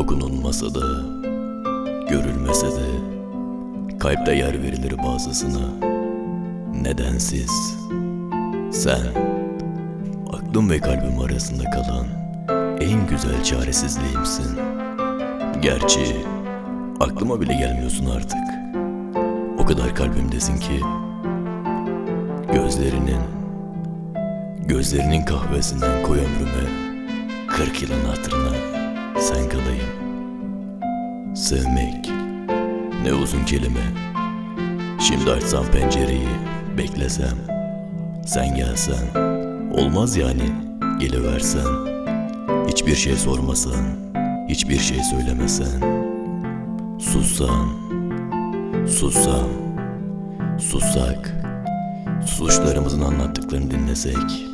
Dokunulmasa da, görülmese de, kalpte yer verilir bazısına. Nedensiz. Sen, aklım ve kalbim arasında kalan en güzel çaresizliğimsin. Gerçi aklıma bile gelmiyorsun artık. O kadar kalbimdesin ki gözlerinin gözlerinin kahvesinden koy ömrüme 40 yılın hatırına sen kalayım. Sevmek ne uzun kelime. Şimdi açsam pencereyi beklesem. Sen gelsen. Olmaz yani geliversen. Hiçbir şey sormasan hiçbir şey söylemesen. Sussan sussam. Sussak suçlarımızın anlattıklarını dinlesek